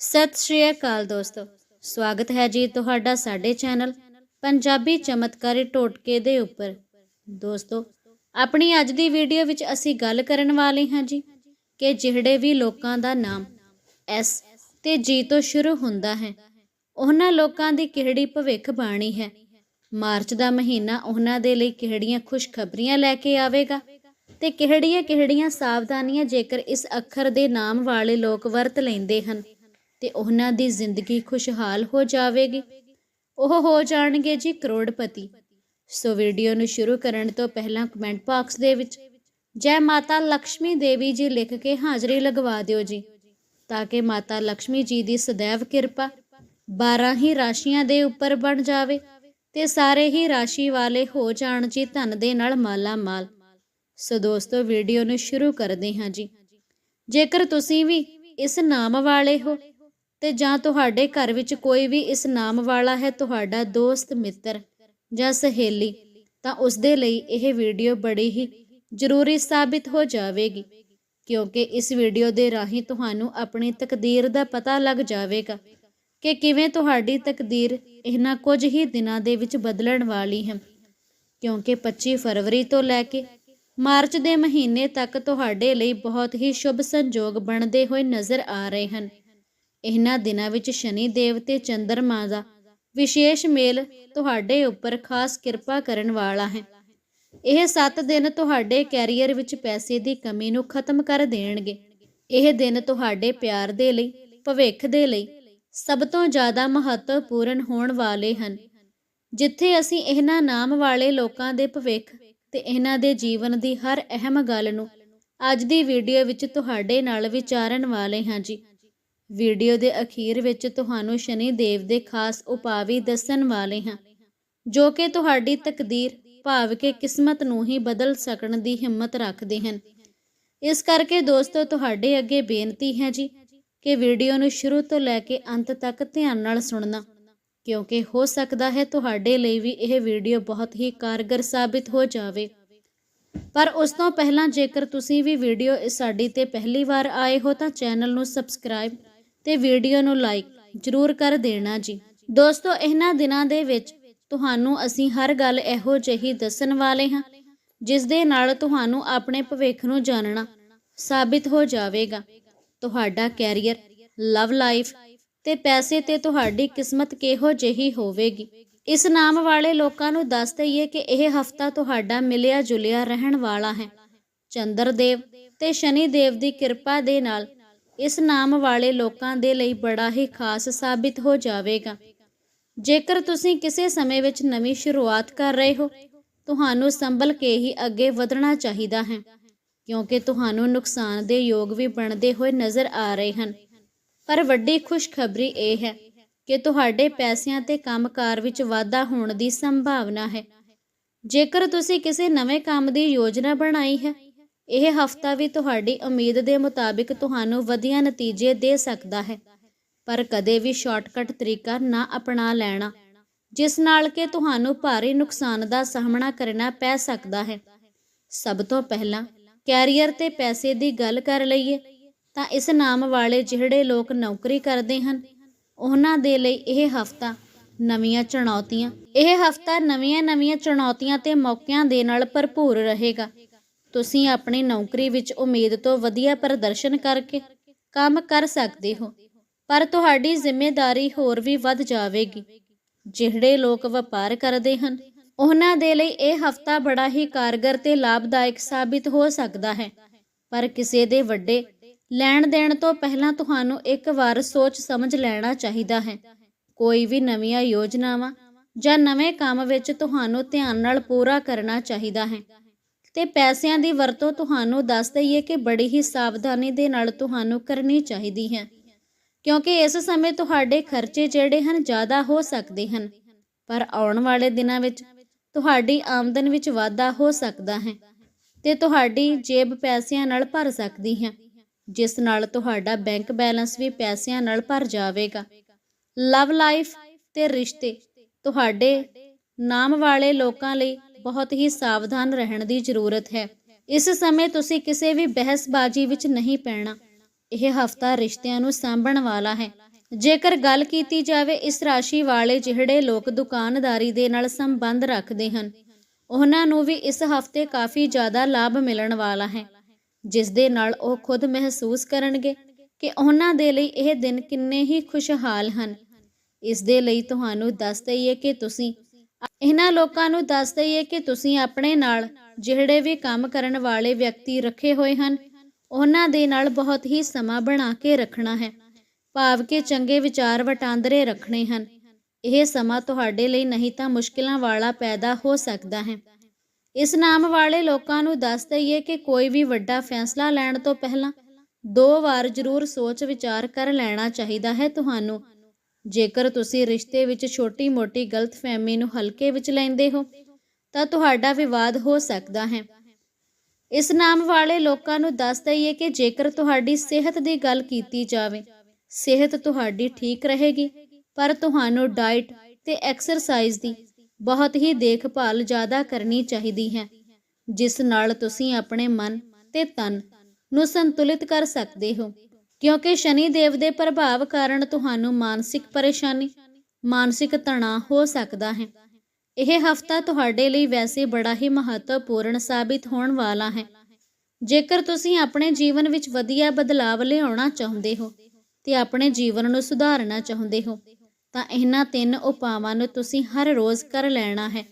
ਸਤਿ ਸ਼੍ਰੀ ਅਕਾਲ ਦੋਸਤੋ। ਸਵਾਗਤ ਹੈ ਜੀ ਤੁਹਾਡਾ ਸਾਡੇ ਚੈਨਲ ਪੰਜਾਬੀ ਚਮਤਕਾਰੀ ਟੋਟਕੇ ਦੇ ਉੱਪਰ। ਦੋਸਤੋ, ਆਪਣੀ ਅੱਜ ਦੀ ਵੀਡੀਓ ਵਿੱਚ ਅਸੀਂ ਗੱਲ ਕਰਨ ਵਾਲੇ ਹਾਂ ਜੀ ਕਿ ਜਿਹੜੇ ਵੀ ਲੋਕਾਂ ਦਾ ਨਾਮ ਐਸ ਤੇ ਜੀ ਤੋਂ ਸ਼ੁਰੂ ਹੁੰਦਾ ਹੈ, ਉਹਨਾਂ ਲੋਕਾਂ ਦੀ ਕਿਹੜੀ ਭਵਿੱਖ ਬਾਣੀ ਹੈ, ਮਾਰਚ ਦਾ ਮਹੀਨਾ ਉਹਨਾਂ ਦੇ ਲਈ ਕਿਹੜੀਆਂ ਖੁਸ਼ਖਬਰੀਆਂ ਲੈ ਕੇ ਆਵੇਗਾ ਤੇ ਕਿਹੜੀਆਂ-ਕਿਹੜੀਆਂ ਸਾਵਧਾਨੀਆਂ ਜੇਕਰ ਇਸ ਅੱਖਰ ਦੇ ਨਾਮ ਵਾਲੇ ਲੋਕ ਵਰਤ ਲੈਂਦੇ ਹਨ। ਤੇ ਉਹਨਾਂ ਦੀ ਜ਼ਿੰਦਗੀ ਖੁਸ਼ਹਾਲ ਹੋ ਜਾਵੇਗੀ। ਉਹ ਹੋ ਜਾਣਗੇ ਜੀ ਕਰੋੜਪਤੀ। ਸੋ ਵੀਡੀਓ ਨੂੰ ਸ਼ੁਰੂ ਕਰਨ ਤੋਂ ਪਹਿਲਾਂ ਕਮੈਂਟ ਬਾਕਸ ਦੇ ਵਿੱਚ, ਜੈ ਮਾਤਾ ਲక్ష్ਮੀ ਦੇਵੀ ਜੀ ਲਿਖ ਕੇ ਹਾਜ਼ਰੀ ਲਗਵਾ ਦਿਓ ਜੀ, ਤਾਂ ਕਿ ਮਾਤਾ ਲక్ష్ਮੀ ਜੀ ਦੀ ਸदैव ਕਿਰਪਾ 12 ਹੀ ਰਾਸ਼ੀਆਂ ਦੇ ਉੱਪਰ ਬਣ ਜਾਵੇ ਤੇ ਸਾਰੇ ਹੀ ਰਾਸ਼ੀ ਵਾਲੇ ਹੋ ਜਾਣ ਜੀ ਧਨ ਦੇ ਨਾਲ ਮਾਲਾ ਮਾਲ। ਸੋ ਦੋਸਤੋ, ਵੀਡੀਓ ਨੂੰ ਸ਼ੁਰੂ ਕਰਦੇ ਹਾਂ ਜੀ। ਜੇਕਰ ਤੁਸੀਂ ਵੀ ਇਸ ਨਾਮ ਵਾਲੇ ਹੋ ਤੇ ਜਾਂ ਤੁਹਾਡੇ ਘਰ ਵਿੱਚ ਕੋਈ ਵੀ ਇਸ ਨਾਮ ਵਾਲਾ ਹੈ, ਤੁਹਾਡਾ ਦੋਸਤ, ਮਿੱਤਰ ਜਾਂ ਸਹੇਲੀ, ਤਾਂ ਉਸ ਦੇ ਲਈ ਇਹ ਵੀਡੀਓ ਬੜੀ ਹੀ ਜ਼ਰੂਰੀ ਸਾਬਿਤ ਹੋ ਜਾਵੇਗੀ, ਕਿਉਂਕਿ ਇਸ ਵੀਡੀਓ ਦੇ ਰਾਹੀਂ ਤੁਹਾਨੂੰ ਆਪਣੀ ਤਕਦੀਰ ਦਾ ਪਤਾ ਲੱਗ ਜਾਵੇਗਾ ਕਿ ਕਿਵੇਂ ਤੁਹਾਡੀ ਤਕਦੀਰ ਇਹਨਾਂ ਕੁਝ ਹੀ ਦਿਨਾਂ ਦੇ ਵਿੱਚ ਬਦਲਣ ਵਾਲੀ ਹੈ। ਕਿਉਂਕਿ 25 ਫਰਵਰੀ ਤੋਂ ਲੈ ਕੇ ਮਾਰਚ ਦੇ ਮਹੀਨੇ ਤੱਕ ਤੁਹਾਡੇ ਲਈ ਬਹੁਤ ਹੀ ਸ਼ੁਭ ਸੰਜੋਗ ਬਣਦੇ ਹੋਏ ਨਜ਼ਰ ਆ ਰਹੇ ਹਨ। ਇਹਨਾਂ ਦਿਨਾਂ ਵਿੱਚ ਸ਼ਨੀ ਦੇਵ ਤੇ ਚੰਦਰਮਾ ਦਾ ਵਿਸ਼ੇਸ਼ ਮੇਲ ਤੁਹਾਡੇ ਉੱਪਰ ਖਾਸ ਕਿਰਪਾ ਕਰਨ ਵਾਲਾ ਹੈ। ਇਹ 7 ਦਿਨ ਤੁਹਾਡੇ ਕੈਰੀਅਰ ਵਿੱਚ ਪੈਸੇ ਦੀ ਕਮੀ ਨੂੰ ਖਤਮ ਕਰ ਦੇਣਗੇ। ਇਹ ਦਿਨ ਤੁਹਾਡੇ ਪਿਆਰ ਦੇ ਲਈ, ਭਵਿੱਖ ਦੇ ਲਈ ਸਭ ਤੋਂ ਜ਼ਿਆਦਾ ਮਹੱਤਵਪੂਰਨ ਹੋਣ ਵਾਲੇ ਹਨ। ਜਿੱਥੇ ਅਸੀਂ ਇਹਨਾਂ ਨਾਮ ਵਾਲੇ ਲੋਕਾਂ ਦੇ ਭਵਿੱਖ ਤੇ ਇਹਨਾਂ ਦੇ ਜੀਵਨ ਦੀ ਹਰ ਅਹਿਮ ਗੱਲ ਨੂੰ ਅੱਜ ਦੀ ਵੀਡੀਓ ਵਿੱਚ ਤੁਹਾਡੇ ਨਾਲ ਵਿਚਾਰਨ ਵਾਲੇ ਹਾਂ ਜੀ। ਵੀਡੀਓ ਦੇ ਅਖੀਰ ਵਿੱਚ ਤੁਹਾਨੂੰ ਸ਼ਨੀ ਦੇਵ ਦੇ ਖਾਸ ਉਪਾਅ ਵੀ ਦੱਸਣ ਵਾਲੇ ਹਾਂ, ਜੋ ਕਿ ਤੁਹਾਡੀ ਤਕਦੀਰ, ਭਾਵ ਕਿ ਕਿਸਮਤ ਨੂੰ ਹੀ ਬਦਲ ਸਕਣ ਦੀ ਹਿੰਮਤ ਰੱਖਦੇ ਹਨ। ਇਸ ਕਰਕੇ ਦੋਸਤੋ, ਤੁਹਾਡੇ ਅੱਗੇ ਬੇਨਤੀ ਹੈ ਜੀ ਕਿ ਵੀਡੀਓ ਨੂੰ ਸ਼ੁਰੂ ਤੋਂ ਲੈ ਕੇ ਅੰਤ ਤੱਕ ਧਿਆਨ ਨਾਲ ਸੁਣਨਾ, ਕਿਉਂਕਿ ਹੋ ਸਕਦਾ ਹੈ ਤੁਹਾਡੇ ਲਈ ਵੀ ਇਹ ਵੀਡੀਓ ਬਹੁਤ ਹੀ ਕਾਰਗਰ ਸਾਬਿਤ ਹੋ ਜਾਵੇ। ਪਰ ਉਸ ਤੋਂ ਪਹਿਲਾਂ ਜੇਕਰ ਤੁਸੀਂ ਵੀ ਵੀਡੀਓ ਸਾਡੀ ਤੇ ਪਹਿਲੀ ਵਾਰ ਆਏ ਹੋ ਤਾਂ ਚੈਨਲ ਨੂੰ ਸਬਸਕ੍ਰਾਈਬ ਤੇ ਵੀਡੀਓ ਨੂੰ ਲਾਈਕ ਜ਼ਰੂਰ ਕਰ ਦੇਣਾ ਜੀ। ਦੋਸਤੋ, ਇਹਨਾਂ ਦਿਨਾਂ ਦੇ ਵਿੱਚ ਤੁਹਾਨੂੰ ਅਸੀਂ ਹਰ ਗੱਲ ਇਹੋ ਜਿਹੀ ਦੱਸਣ ਵਾਲੇ ਹਾਂ, ਜਿਸ ਦੇ ਨਾਲ ਤੁਹਾਨੂੰ ਆਪਣੇ ਭਵਿੱਖ ਨੂੰ ਜਾਣਨਾ ਸਾਬਿਤ ਹੋ ਜਾਵੇਗਾ। ਤੁਹਾਡਾ ਕੈਰੀਅਰ, ਲਵ ਲਾਈਫ ਤੇ ਪੈਸੇ ਤੇ ਤੁਹਾਡੀ ਕਿਸਮਤ ਕਿਹੋ ਜਿਹੀ ਹੋਵੇਗੀ। ਇਸ ਨਾਮ ਵਾਲੇ ਲੋਕਾਂ ਨੂੰ ਦੱਸ ਦਈਏ ਕਿ ਇਹ ਹਫਤਾ ਤੁਹਾਡਾ ਮਿਲਿਆ ਜੁਲਿਆ ਰਹਿਣ ਵਾਲਾ ਹੈ। ਚੰਦਰ ਦੇਵ ਤੇ ਸ਼ਨੀ ਦੇਵ ਦੀ ਕਿਰਪਾ ਦੇ ਨਾਲ ਇਸ ਨਾਮ ਵਾਲੇ ਲੋਕਾਂ ਦੇ ਲਈ ਬੜਾ ਹੀ ਖਾਸ ਸਾਬਿਤ ਹੋ ਜਾਵੇਗਾ। ਜੇਕਰ ਤੁਸੀਂ ਕਿਸੇ ਸਮੇਂ ਵਿੱਚ ਨਵੀਂ ਸ਼ੁਰੂਆਤ ਕਰ ਰਹੇ ਹੋ, ਤੁਹਾਨੂੰ ਸੰਭਲ ਕੇ ਹੀ ਅੱਗੇ ਵਧਣਾ ਚਾਹੀਦਾ ਹੈ, ਕਿਉਂਕਿ ਤੁਹਾਨੂੰ ਨੁਕਸਾਨ ਦੇ ਯੋਗ ਵੀ ਬਣਦੇ ਹੋਏ ਨਜ਼ਰ ਆ ਰਹੇ ਹਨ। ਪਰ ਵੱਡੀ ਖੁਸ਼ਖਬਰੀ ਇਹ ਹੈ ਕਿ ਤੁਹਾਡੇ ਪੈਸਿਆਂ ਤੇ ਕੰਮਕਾਰ ਵਿੱਚ ਵਾਧਾ ਹੋਣ ਦੀ ਸੰਭਾਵਨਾ ਹੈ। ਜੇਕਰ ਤੁਸੀਂ ਕਿਸੇ ਨਵੇਂ ਕੰਮ ਦੀ ਯੋਜਨਾ ਬਣਾਈ ਹੈ ਇਹ ਹਫਤਾ ਵੀ ਤੁਹਾਡੀ ਉਮੀਦ ਦੇ ਮੁਤਾਬਿਕ ਤੁਹਾਨੂੰ ਵਧੀਆ ਨਤੀਜੇ ਦੇ ਸਕਦਾ ਹੈ, ਪਰ ਕਦੇ ਵੀ ਸ਼ਾਰਟਕਟ ਤਰੀਕਾ ਨਾ ਅਪਣਾ ਲੈਣਾ, ਜਿਸ ਨਾਲ ਕਿ ਤੁਹਾਨੂੰ ਭਾਰੀ ਨੁਕਸਾਨ ਦਾ ਸਾਹਮਣਾ ਕਰਨਾ ਪੈ ਸਕਦਾ ਹੈ। ਸਭ ਤੋਂ ਪਹਿਲਾਂ ਕੈਰੀਅਰ ਤੇ ਪੈਸੇ ਦੀ ਗੱਲ ਕਰ ਲਈਏ, ਤਾਂ ਇਸ ਨਾਮ ਵਾਲੇ ਜਿਹੜੇ ਲੋਕ ਨੌਕਰੀ ਕਰਦੇ ਹਨ, ਉਹਨਾਂ ਦੇ ਲਈ ਇਹ ਹਫਤਾ ਨਵੀਆਂ ਚੁਣੌਤੀਆਂ, ਇਹ ਹਫਤਾ ਨਵੀਆਂ-ਨਵੀਆਂ ਚੁਣੌਤੀਆਂ ਤੇ ਮੌਕਿਆਂ ਦੇ ਨਾਲ ਭਰਪੂਰ ਰਹੇਗਾ। ਤੁਸੀਂ ਆਪਣੀ ਨੌਕਰੀ ਵਿੱਚ ਉਮੀਦ ਤੋਂ ਵਧੀਆ ਪ੍ਰਦਰਸ਼ਨ ਕਰਕੇ ਕੰਮ ਕਰ ਸਕਦੇ ਹੋ, ਪਰ ਤੁਹਾਡੀ ਜ਼ਿੰਮੇਵਾਰੀ ਹੋਰ ਵੀ ਵੱਧ ਜਾਵੇਗੀ। ਜਿਹੜੇ ਲੋਕ ਵਪਾਰ ਕਰਦੇ ਹਨ, ਉਹਨਾਂ ਦੇ ਲਈ ਇਹ ਹਫਤਾ ਬੜਾ ਹੀ ਕਾਰਗਰ ਤੇ ਲਾਭਦਾਇਕ ਸਾਬਿਤ ਹੋ ਸਕਦਾ ਹੈ। ਪਰ ਕਿਸੇ ਦੇ ਵੱਡੇ ਲੈਣ ਦੇਣ ਤੋਂ ਪਹਿਲਾਂ ਤੁਹਾਨੂੰ ਇੱਕ ਵਾਰ ਸੋਚ ਸਮਝ ਲੈਣਾ ਚਾਹੀਦਾ ਹੈ। ਕੋਈ ਵੀ ਨਵੀਆਂ ਯੋਜਨਾਵਾਂ ਜਾਂ ਨਵੇਂ ਕੰਮ ਵਿੱਚ ਤੁਹਾਨੂੰ ਧਿਆਨ ਨਾਲ ਪੂਰਾ ਕਰਨਾ ਚਾਹੀਦਾ ਹੈ। ਤੇ ਪੈਸਿਆਂ ਦੀ ਵਰਤੋਂ ਤੁਹਾਨੂੰ ਦੱਸ ਦਈਏ ਕਿ ਬੜੀ ਹੀ ਸਾਵਧਾਨੀ ਦੇ ਨਾਲ ਤੁਹਾਨੂੰ ਕਰਨੀ ਚਾਹੀਦੀ ਹੈ। ਕਿਉਂਕਿ ਇਸ ਸਮੇਂ ਤੁਹਾਡੇ ਖਰਚੇ ਜਿਹੜੇ ਹਨ ਜ਼ਿਆਦਾ ਹੋ ਸਕਦੇ ਹਨ, ਪਰ ਆਉਣ ਵਾਲੇ ਦਿਨਾਂ ਵਿੱਚ ਤੁਹਾਡੀ ਆਮਦਨ ਵਿੱਚ ਵਾਧਾ ਹੋ ਸਕਦਾ ਹੈ ਤੇ ਤੁਹਾਡੀ ਜੇਬ ਪੈਸਿਆਂ ਨਾਲ ਭਰ ਸਕਦੀ ਹੈ, ਜਿਸ ਨਾਲ ਤੁਹਾਡਾ ਬੈਂਕ ਬੈਲੈਂਸ ਵੀ ਪੈਸਿਆਂ ਨਾਲ ਭਰ ਜਾਵੇਗਾ। ਲਵ ਲਾਈਫ ਤੇ ਰਿਸ਼ਤੇ, ਤੁਹਾਡੇ ਨਾਮ ਵਾਲੇ ਲੋਕਾਂ ਲਈ ਬਹੁਤ ਹੀ ਸਾਵਧਾਨ ਰਹਿਣ ਦੀ ਜ਼ਰੂਰਤ ਹੈ। ਇਸ ਸਮੇਂ ਤੁਸੀਂ ਕਿਸੇ ਵੀ ਬਹਿਸਬਾਜ਼ੀ ਵਿੱਚ ਨਹੀਂ ਪੈਣਾ। ਇਹ ਹਫਤਾ ਰਿਸ਼ਤਿਆਂ ਨੂੰ ਸਾਂਭਣ ਵਾਲਾ ਹੈ। ਜੇਕਰ ਗੱਲ ਕੀਤੀ ਜਾਵੇ, ਇਸ ਰਾਸ਼ੀ ਵਾਲੇ ਜਿਹੜੇ ਲੋਕ ਦੁਕਾਨਦਾਰੀ ਦੇ ਨਾਲ ਸੰਬੰਧ ਰੱਖਦੇ ਹਨ, ਉਹਨਾਂ ਨੂੰ ਵੀ ਇਸ ਹਫ਼ਤੇ ਕਾਫੀ ਜ਼ਿਆਦਾ ਲਾਭ ਮਿਲਣ ਵਾਲਾ ਹੈ। ਜਿਸ ਦੇ ਨਾਲ ਉਹ ਖੁਦ ਮਹਿਸੂਸ ਕਰਨਗੇ ਕਿ ਉਹਨਾਂ ਦੇ ਲਈ ਇਹ ਦਿਨ ਕਿੰਨੇ ਹੀ ਖੁਸ਼ਹਾਲ ਹਨ। ਇਸ ਦੇ ਲਈ ਤੁਹਾਨੂੰ ਦੱਸ ਦਈਏ ਕਿ ਤੁਸੀਂ ਇਹਨਾਂ ਲੋਕਾਂ ਨੂੰ ਦੱਸ ਦਈਏ ਕਿ ਤੁਸੀਂ ਆਪਣੇ ਨਾਲ ਜਿਹੜੇ ਵੀ ਕੰਮ ਕਰਨ ਵਾਲੇ ਵਿਅਕਤੀ ਰੱਖੇ ਹੋਏ ਹਨ, ਉਹਨਾਂ ਦੇ ਨਾਲ ਬਹੁਤ ਹੀ ਸਮਾਂ ਬਣਾ ਕੇ ਰੱਖਣਾ ਹੈ। ਭਾਵ ਕਿ ਚੰਗੇ ਵਿਚਾਰ ਵਟਾਂਦਰੇ ਰੱਖਣੇ ਹਨ। ਇਹ ਸਮਾਂ ਤੁਹਾਡੇ ਲਈ ਨਹੀਂ ਤਾਂ ਮੁਸ਼ਕਿਲਾਂ ਵਾਲਾ ਪੈਦਾ ਹੋ ਸਕਦਾ ਹੈ। ਇਸ ਨਾਮ ਵਾਲੇ ਲੋਕਾਂ ਨੂੰ ਦੱਸ ਦਈਏ ਕਿ ਕੋਈ ਵੀ ਵੱਡਾ ਫੈਸਲਾ ਲੈਣ ਤੋਂ ਪਹਿਲਾਂ ਦੋ ਵਾਰ ਜ਼ਰੂਰ ਸੋਚ ਵਿਚਾਰ ਕਰ ਲੈਣਾ ਚਾਹੀਦਾ ਹੈ ਤੁਹਾਨੂੰ। ਜੇਕਰ ਤੁਸੀਂ ਰਿਸ਼ਤੇ ਵਿੱਚ ਛੋਟੀ-ਮੋਟੀ ਗਲਤਫਹਿਮੀ ਨੂੰ ਹਲਕੇ ਵਿੱਚ ਲੈਂਦੇ ਹੋ, ਤਾਂ ਤੁਹਾਡਾ ਵਿਵਾਦ ਹੋ ਸਕਦਾ ਹੈ। ਇਸ ਨਾਮ ਵਾਲੇ ਲੋਕਾਂ ਨੂੰ ਦੱਸ ਦਈਏ ਕਿ ਜੇਕਰ ਤੁਹਾਡੀ ਸਿਹਤ ਦੀ ਗੱਲ ਕੀਤੀ ਜਾਵੇ, ਸਿਹਤ ਤੁਹਾਡੀ ਠੀਕ ਰਹੇਗੀ, ਪਰ ਤੁਹਾਨੂੰ ਡਾਈਟ ਤੇ ਐਕਸਰਸਾਈਜ਼ ਦੀ ਬਹੁਤ ਹੀ ਦੇਖਭਾਲ ਜ਼ਿਆਦਾ ਕਰਨੀ ਚਾਹੀਦੀ ਹੈ, ਜਿਸ ਨਾਲ ਤੁਸੀਂ ਆਪਣੇ ਮਨ ਤੇ ਤਨ ਨੂੰ ਸੰਤੁਲਿਤ ਕਰ ਸਕਦੇ ਹੋ। ਕਿਉਂਕਿ ਸ਼ਨੀ ਦੇਵ ਦੇ ਪ੍ਰਭਾਵ ਕਾਰਨ ਤੁਹਾਨੂੰ ਮਾਨਸਿਕ ਪਰੇਸ਼ਾਨੀ, ਮਾਨਸਿਕ ਤਣਾਅ ਹੋ ਸਕਦਾ ਹੈ। ਇਹ ਹਫਤਾ ਤੁਹਾਡੇ ਲਈ ਵੈਸੇ ਬੜਾ ਹੀ ਮਹੱਤਵਪੂਰਨ ਸਾਬਿਤ ਹੋਣ ਵਾਲਾ ਹੈ। ਜੇਕਰ ਤੁਸੀਂ ਆਪਣੇ ਜੀਵਨ ਵਿੱਚ ਵਧੀਆ ਬਦਲਾਵ ਲਿਆਉਣਾ ਚਾਹੁੰਦੇ ਹੋ ਤੇ ਆਪਣੇ ਜੀਵਨ ਨੂੰ ਸੁਧਾਰਨਾ ਚਾਹੁੰਦੇ ਹੋ, ਤਾਂ ਇਹਨਾਂ ਤਿੰਨ ਉਪਾਵਾਂ ਨੂੰ ਤੁਸੀਂ ਹਰ ਰੋਜ਼ ਕਰ ਲੈਣਾ ਹੈ।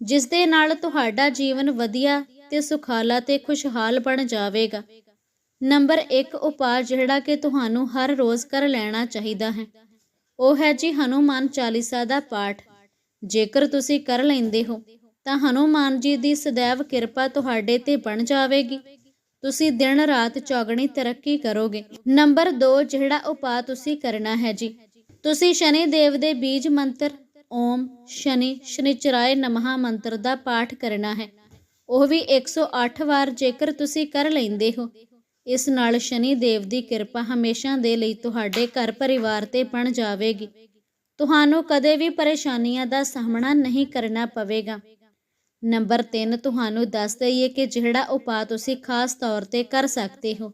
ਜਿਸ ਦੇ ਨਾਲ ਤੁਹਾਡਾ ਜੀਵਨ ਵਧੀਆ ਤੇ ਸੁਖਾਲਾ ਤੇ ਖੁਸ਼ਹਾਲ ਬਣ ਜਾਵੇਗਾ। ਨੰਬਰ 1 ਉਪਾਅ ਜਿਹੜਾ ਕਿ ਤੁਹਾਨੂੰ ਹਰ ਰੋਜ਼ ਕਰ ਲੈਣਾ ਚਾਹੀਦਾ ਹੈ। ਉਹ ਹੈ ਜੀ ਹਨੂਮਾਨ ਚਾਲੀਸਾ ਦਾ ਪਾਠ। ਜੇਕਰ ਤੁਸੀਂ ਕਰ ਲੈਂਦੇ ਹੋ, ਤਾਂ ਹਨੂਮਾਨ ਜੀ ਦੀ ਸदैव ਕਿਰਪਾ ਤੁਹਾਡੇ ਤੇ ਬਣ ਜਾਵੇਗੀ। ਤੁਸੀਂ ਦਿਨ ਰਾਤ ਚੌਗਣੀ ਤਰੱਕੀ ਕਰੋਗੇ। ਨੰਬਰ 2 ਜਿਹੜਾ ਉਪਾਅ ਤੁਸੀਂ ਕਰਨਾ ਹੈ ਜੀ, ਤੁਸੀਂ ਸ਼ਨੀ ਦੇਵ ਦੇ ਬੀਜ ਮੰਤਰ, ਓਮ ਸ਼ਨੀ ਸ਼ਨੀਚਰਾਏ ਨਮಃ ਮੰਤਰ ਦਾ ਪਾਠ ਕਰਨਾ ਹੈ। ਉਹ ਵੀ 108 ਵਾਰ ਜੇਕਰ ਤੁਸੀਂ ਕਰ ਲੈਂਦੇ ਹੋ ਇਸ ਨਾਲ ਸ਼ਨੀ ਦੇਵ ਦੀ ਕਿਰਪਾ ਹਮੇਸ਼ਾ ਦੇ ਲਈ ਤੁਹਾਡੇ ਘਰ ਪਰਿਵਾਰ ਤੇ ਬਣ ਜਾਵੇਗੀ। ਤੁਹਾਨੂੰ ਕਦੇ ਵੀ ਪਰੇਸ਼ਾਨੀਆਂ ਦਾ ਸਾਹਮਣਾ ਨਹੀਂ ਕਰਨਾ ਪਵੇਗਾ। ਨੰਬਰ 3 ਤੁਹਾਨੂੰ ਦੱਸ ਦਈਏ ਕਿ ਜਿਹੜਾ ਉਪਾਅ ਤੁਸੀਂ ਖਾਸ ਤੌਰ ਤੇ ਕਰ ਸਕਦੇ ਹੋ।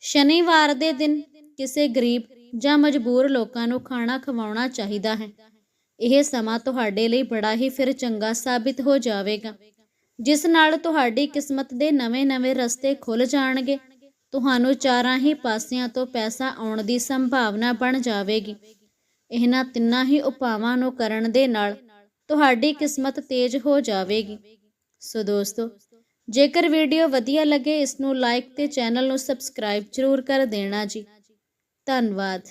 ਸ਼ਨੀਵਾਰ ਦੇ ਦਿਨ ਕਿਸੇ ਗਰੀਬ ਜਾਂ ਮਜਬੂਰ ਲੋਕਾਂ ਨੂੰ ਖਾਣਾ ਖਵਾਉਣਾ ਚਾਹੀਦਾ ਹੈ। ਇਹ ਸਮਾਂ ਤੁਹਾਡੇ ਲਈ ਬੜਾ ਹੀ ਫਿਰ ਚੰਗਾ ਸਾਬਿਤ ਹੋ ਜਾਵੇਗਾ। ਜਿਸ ਨਾਲ ਤੁਹਾਡੀ ਕਿਸਮਤ ਦੇ ਨਵੇਂ-ਨਵੇਂ ਰਸਤੇ ਖੁੱਲ ਜਾਣਗੇ। ਤੁਹਾਨੂੰ ਚਾਰਾਂ ਹੀ ਪਾਸਿਆਂ ਤੋਂ ਪੈਸਾ ਆਉਣ ਦੀ ਸੰਭਾਵਨਾ ਬਣ ਜਾਵੇਗੀ। ਇਹਨਾਂ ਤਿੰਨਾਂ ਹੀ ਉਪਾਵਾਂ ਨੂੰ ਕਰਨ ਦੇ ਨਾਲ ਤੁਹਾਡੀ ਕਿਸਮਤ ਤੇਜ਼ ਹੋ ਜਾਵੇਗੀ। ਸੋ ਦੋਸਤੋ, ਜੇਕਰ ਵੀਡੀਓ ਵਧੀਆ ਲੱਗੇ, ਇਸ ਨੂੰ ਲਾਈਕ ਤੇ ਚੈਨਲ ਨੂੰ ਸਬਸਕ੍ਰਾਈਬ ਜ਼ਰੂਰ ਕਰ ਦੇਣਾ ਜੀ। ਧੰਨਵਾਦ।